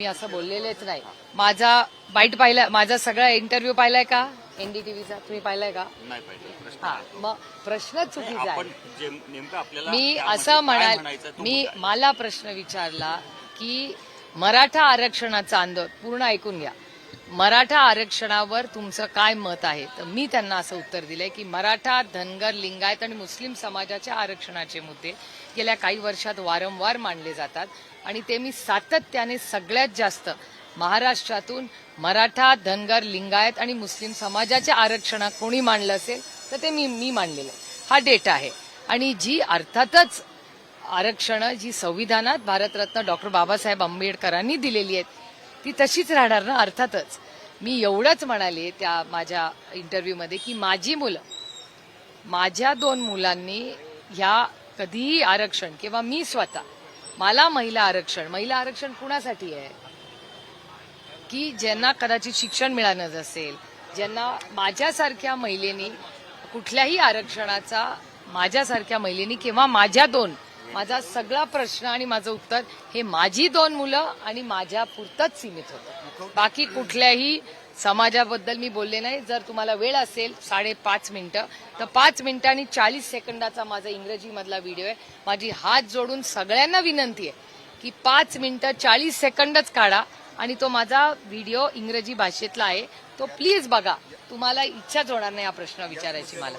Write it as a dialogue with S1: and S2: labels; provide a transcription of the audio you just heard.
S1: मी असं बोललेलेच नाही. माझा बाईट पाहिला माझा सगळा इंटरव्ह्यू पाहिलाय का? एनडीटीव्हीचा तुम्ही पाहिलाय का?
S2: नाही पाहिजे
S1: हा. मग प्रश्न चुकीचा आहे. मी असं म्हणाल मी. मला प्रश्न विचारला की मराठा आरक्षणाचं आंदोलन पूर्ण ऐकून घ्या. मराठा आरक्षणावर तुमचं काय मत आहे? तर मी त्यांना असं उत्तर दिलंय की मराठा धनगर लिंगायत आणि मुस्लिम समाजाच्या आरक्षणाचे मुद्दे गेल्या काही वर्षात वारंवार मांडले जातात आणि ते मी सातत्याने सगळ्यात जास्त महाराष्ट्रातून मराठा धनगर लिंगायत आणि मुस्लिम समाजाच्या आरक्षणात कोणी मांडलं असेल? तर ते मी मी मांडलेलं आहे. हा डेटा आहे. आणि जी अर्थातच आरक्षणं जी संविधानात भारतरत्न डॉक्टर बाबासाहेब आंबेडकरांनी दिलेली आहेत ती तशीच राहणार ना अर्थातच. मी एवढंच म्हणाले त्या माझ्या इंटरव्ह्यूमध्ये की माझी मुलं माझ्या दोन मुलांनी ह्या कधीही आरक्षण किंवा मी स्वतः मला महिला आरक्षण महिला आरक्षण कुणासाठी आहे? की ज्यांना कदाचित शिक्षण मिळालं नसेल ज्यांना माझ्यासारख्या महिलेनी कुठल्याही आरक्षणाचा माझ्यासारख्या महिलेनी किंवा माझ्या दोन माझा सगळा प्रश्न आणि माझं उत्तर हे माझी दोन मुलं आणि माझ्या पुरतच सीमित होतं. बाकी कुठल्याही समाजाबद्दल मी बोलले नाही. जर तुम्हाला वेळ असेल साडेपाच मिनिटं. तर पाच मिनिटांनी आणि चाळीस सेकंदाचा माझा इंग्रजीमधला व्हिडिओ आहे. माझी हात जोडून सगळ्यांना विनंती आहे की पाच मिनिटं चाळीस सेकंदच काढा आणि तो माझा व्हिडिओ इंग्रजी भाषेतला आहे. तो प्लीज बघा. तुम्हाला इच्छाच होणार नाही हा प्रश्न विचारायची मला.